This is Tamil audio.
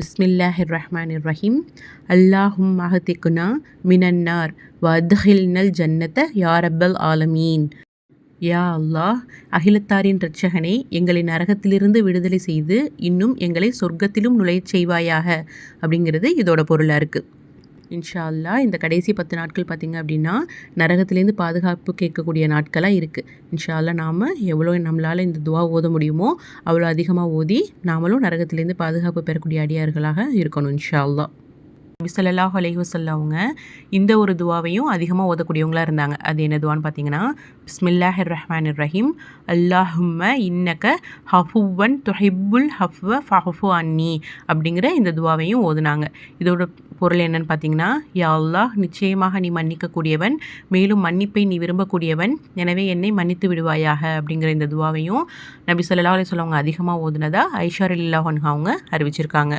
பிஸ்மில்லாஹிர் ரஹ்மான் ரஹீம் அல்லாஹும் மஹதிக்குனா மினன்னார் வத்ஹில்னல் ஜன்னத யாரப்பல் ஆலமீன். யா அல்லாஹ் அகிலத்தாரின் இரட்சகனே எங்களை நரகத்திலிருந்து விடுதலை செய்து இன்னும் எங்களை சொர்க்கத்திலும் நுழையச் செய்வாயாக. அப்படிங்கிறது இதோட பொருளாக இருக்குது இன்ஷா அல்லா இந்த கடைசி பத்து நாட்கள் பார்த்திங்க அப்படின்னா நரகத்துலேருந்து பாதுகாப்பு கேட்கக்கூடிய நாட்களாக இருக்குது இன்ஷா அல்லா நாம் எவ்வளோ நம்மளால் இந்த துவா ஓத முடியுமோ அவ்வளோ அதிகமாக ஓதி நாமளும் நரகத்துலேருந்து பாதுகாப்பு பெறக்கூடிய அடியார்களாக இருக்கணும் இன்ஷா அல்லா விசலல்லாஹ் அலைஹி வசல்லவங்க இந்த ஒரு துவாவையும் அதிகமாக ஓதக்கூடியவங்களாக இருந்தாங்க. அது என்ன துவான்னு பார்த்தீங்கன்னா பிஸ்மில்லாஹிர் ரஹ்மான் ரஹீம் அல்லாஹும்ம இன்னக்க ஹஃபுவன் துஹிபுல் ஹஃப்வ ஃபஹஃபு அன்னி அப்படிங்கிற இந்த துவாவையும் ஓதுனாங்க. இதோட பொருள் என்னன்னு பார்த்தீங்கன்னா யா அல்லாஹ் நிச்சயமாக நீ மன்னிக்கக்கூடியவன் மேலும் மன்னிப்பை நீ விரும்பக்கூடியவன் எனவே என்னை மன்னித்து விடுவாயாக அப்படிங்கிற இந்த துவாவையும் நபி சொல்லா அலி சொல்லவங்க அதிகமாக ஓதுனதா ஐஷார் இல்லாஹன் அவங்க அறிவிச்சிருக்காங்க.